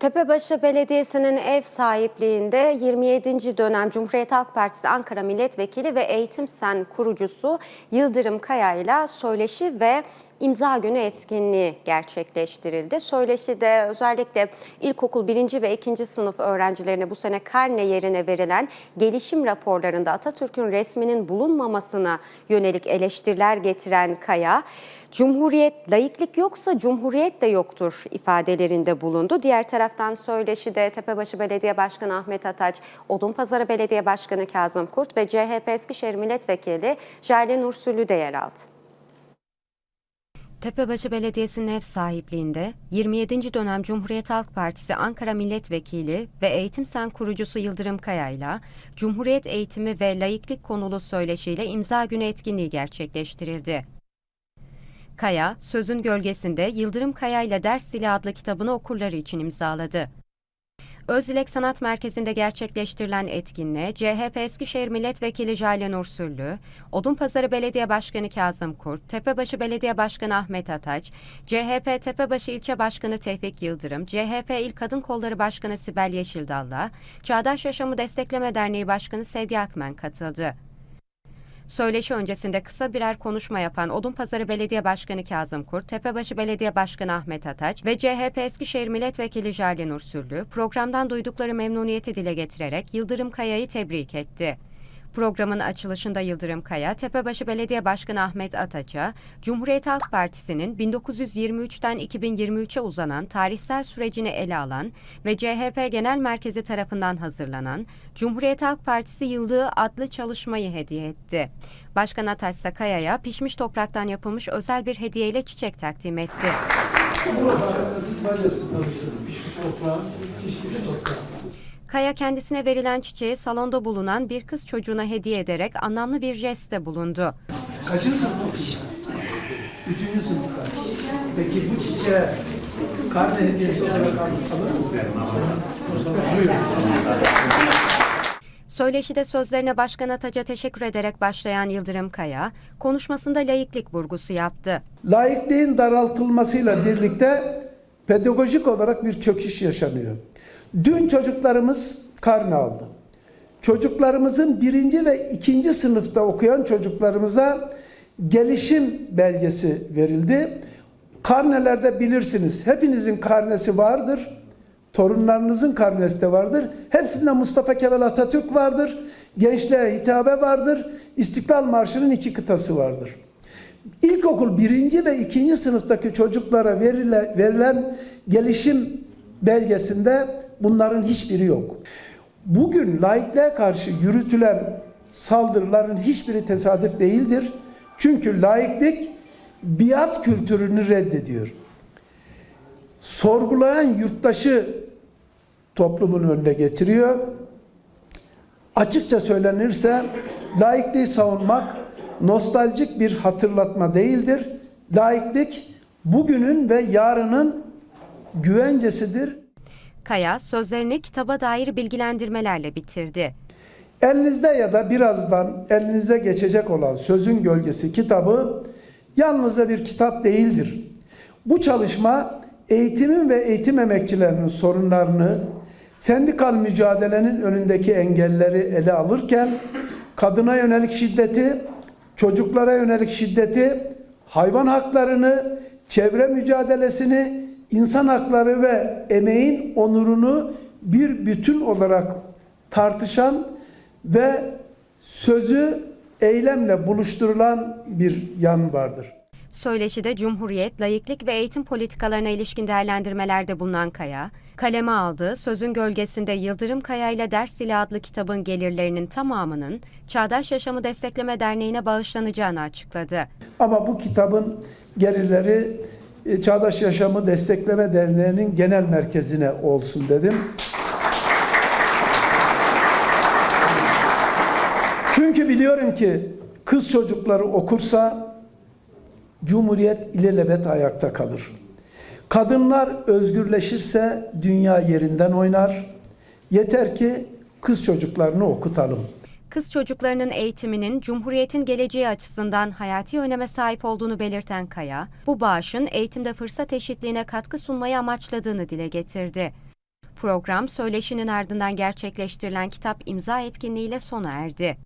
Tepebaşı Belediyesi'nin ev sahipliğinde 27. dönem Cumhuriyet Halk Partisi Ankara Milletvekili ve Eğitim Sen kurucusu Yıldırım Kaya ile söyleşi ve imza günü etkinliği gerçekleştirildi. Söyleşide özellikle ilkokul 1. ve 2. sınıf öğrencilerine bu sene karne yerine verilen gelişim raporlarında Atatürk'ün resminin bulunmamasına yönelik eleştiriler getiren Kaya, Cumhuriyet, laiklik yoksa cumhuriyet de yoktur ifadelerinde bulundu. Diğer taraftan söyleşide Tepebaşı Belediye Başkanı Ahmet Ataç, Odunpazarı Belediye Başkanı Kazım Kurt ve CHP Eskişehir Milletvekili Jale Nursülü de yer aldı. Tepebaşı Belediyesi'nin ev sahipliğinde 27. dönem Cumhuriyet Halk Partisi Ankara Milletvekili ve Eğitim Sen kurucusu Yıldırım Kaya ile Cumhuriyet eğitimi ve laiklik konulu söyleşiyle imza günü etkinliği gerçekleştirildi. Kaya, Sözün Gölgesinde Yıldırım Kaya ile Ders Dili adlı kitabını okurları için imzaladı. Özdilek Sanat Merkezi'nde gerçekleştirilen etkinliğe CHP Eskişehir Milletvekili Jale Nursüllü, Odunpazarı Belediye Başkanı Kazım Kurt, Tepebaşı Belediye Başkanı Ahmet Ataç, CHP Tepebaşı İlçe Başkanı Tevfik Yıldırım, CHP İl Kadın Kolları Başkanı Sibel Yeşildal'la Çağdaş Yaşamı Destekleme Derneği Başkanı Sevgi Akmen katıldı. Söyleşi öncesinde kısa birer konuşma yapan Odunpazarı Belediye Başkanı Kazım Kurt, Tepebaşı Belediye Başkanı Ahmet Ataç ve CHP Eskişehir Milletvekili Jale Nursüllü programdan duydukları memnuniyeti dile getirerek Yıldırım Kaya'yı tebrik etti. Programın açılışında Yıldırım Kaya, Tepebaşı Belediye Başkanı Ahmet Ataç'a, Cumhuriyet Halk Partisi'nin 1923'ten 2023'e uzanan tarihsel sürecini ele alan ve CHP Genel Merkezi tarafından hazırlanan Cumhuriyet Halk Partisi Yıldığı adlı çalışmayı hediye etti. Başkan Ataç ise Kaya'ya pişmiş topraktan yapılmış özel bir hediyeyle çiçek takdim etti. Kaya kendisine verilen çiçeği salonda bulunan bir kız çocuğuna hediye ederek anlamlı bir jestte bulundu. Kaçıncı sınıf okuyorsun? Üçüncü sınıfta. Peki bu çiçeğe karne hediyesi olarak al- alır mısın? Buyurun. Söyleşide sözlerine Başkan Ataç'a teşekkür ederek başlayan Yıldırım Kaya, konuşmasında laiklik vurgusu yaptı. Laikliğin daraltılmasıyla birlikte pedagojik olarak bir çöküş yaşanıyor. Dün çocuklarımız karne aldı. Çocuklarımızın birinci ve ikinci sınıfta okuyan çocuklarımıza gelişim belgesi verildi. Karnelerde bilirsiniz hepinizin karnesi vardır. Torunlarınızın karnesi de vardır. Hepsinde Mustafa Kemal Atatürk vardır. Gençliğe hitabe vardır. İstiklal Marşı'nın iki kıtası vardır. İlkokul birinci ve ikinci sınıftaki çocuklara verile, verilen gelişim belgesinde bunların hiçbiri yok. Bugün laikliğe karşı yürütülen saldırıların hiçbiri tesadüf değildir. Çünkü laiklik biat kültürünü reddediyor. Sorgulayan yurttaşı toplumun önüne getiriyor. Açıkça söylenirse laikliği savunmak nostaljik bir hatırlatma değildir. Laiklik bugünün ve yarının güvencesidir. Kaya sözlerini kitaba dair bilgilendirmelerle bitirdi. Elinizde ya da birazdan elinize geçecek olan Sözün Gölgesi kitabı yalnızca bir kitap değildir. Bu çalışma eğitimin ve eğitim emekçilerinin sorunlarını, sendikal mücadelenin önündeki engelleri ele alırken kadına yönelik şiddeti, çocuklara yönelik şiddeti, hayvan haklarını, çevre mücadelesini, insan hakları ve emeğin onurunu bir bütün olarak tartışan ve sözü eylemle buluşturulan bir yan vardır. Söyleşide Cumhuriyet, laiklik ve eğitim politikalarına ilişkin değerlendirmelerde bulunan Kaya, kaleme aldığı Sözün Gölgesinde Yıldırım Kaya ile Ders Dili adlı kitabın gelirlerinin tamamının Çağdaş Yaşamı Destekleme Derneği'ne bağışlanacağını açıkladı. Ama bu kitabın gelirleri Çağdaş Yaşamı Destekleme Derneği'nin genel merkezine olsun dedim. Çünkü biliyorum ki kız çocukları okursa Cumhuriyet ilelebet ayakta kalır. Kadınlar özgürleşirse dünya yerinden oynar. Yeter ki kız çocuklarını okutalım. Kız çocuklarının eğitiminin Cumhuriyet'in geleceği açısından hayati öneme sahip olduğunu belirten Kaya, bu bağışın eğitimde fırsat eşitliğine katkı sunmayı amaçladığını dile getirdi. Program söyleşinin ardından gerçekleştirilen kitap imza etkinliğiyle sona erdi.